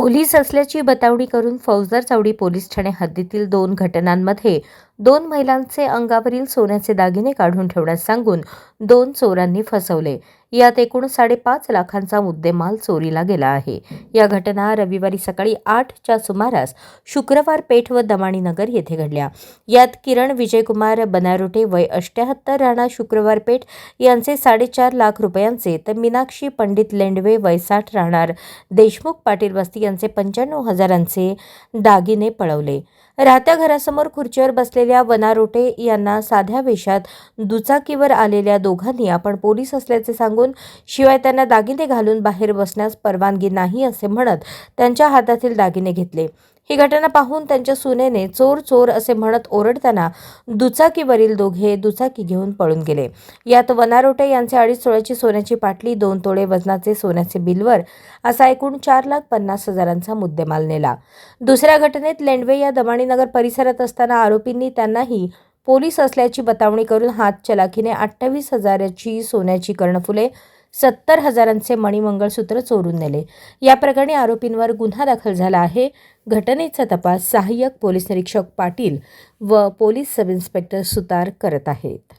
Police असल्याची बतावणी करून फौजदार चावडी पोलीस ठाणे हद्दीतील दोन घटनांमध्ये दोन महिलांचे अंगावरील सोन्याचे दागिने काढून ठेवण्यास सांगून दोन चोरांनी फसवले. यात एकूण साडेपाच लाखांचा मुद्देमाल चोरीला गेला आहे. या घटना रविवारी सकाळी आठच्या सुमारास शुक्रवार पेठ व दमाणीनगर येथे घडल्या. यात किरण विजयकुमार बनारोटे वय अष्ट्याहत्तर राणा शुक्रवार पेठ यांचे साडेचार लाख रुपयांचे तर मीनाक्षी पंडित लेंडवे वय साठ राहणार देशमुख पाटील वस्ती यांचे पंच्याण्णव हजारांचे दागिने पळवले. राहत्या घरासमोर खुर्चीवर बसलेल्या वनारोटे यांना साध्या वेशात दुचाकीवर आलेल्या दोघांनी आपण पोलीस असल्याचे सांगून शिवाय त्यांना दागिने घालून बाहेर बसण्यास परवानगी नाही असे म्हणत त्यांच्या हातातील दागिने घेतले. ही घटना पाहून त्यांच्या सुनेने चोर चोर असे म्हणत ओरडताना दुचाकीवरील दोघे दुचाकी घेऊन पळून गेले. यात वनारोटे यांचे अडीच तोळ्याची सोन्याची पाटली दोन तोळे वजनाचे सोन्याचे बिलवर असा एकूण चार लाख पन्नास हजारांचा मुद्देमाल नेला. दुसऱ्या घटनेत लेंडवे या दमाणीनगर परिसरात असताना आरोपींनी त्यांनाही पोलीस असल्याची बतावणी करून हात चलाखीने अठ्ठावीस हजाराची सोन्याची कर्णफुले सत्तर हजारांचे मणिमंगळसूत्र चोरून नेले. या प्रकरणी आरोपींवर गुन्हा दाखल झाला आहे. घटनेचा तपास सहाय्यक पोलीस निरीक्षक पाटील व पोलीस सब इन्स्पेक्टर सुतार करत आहेत.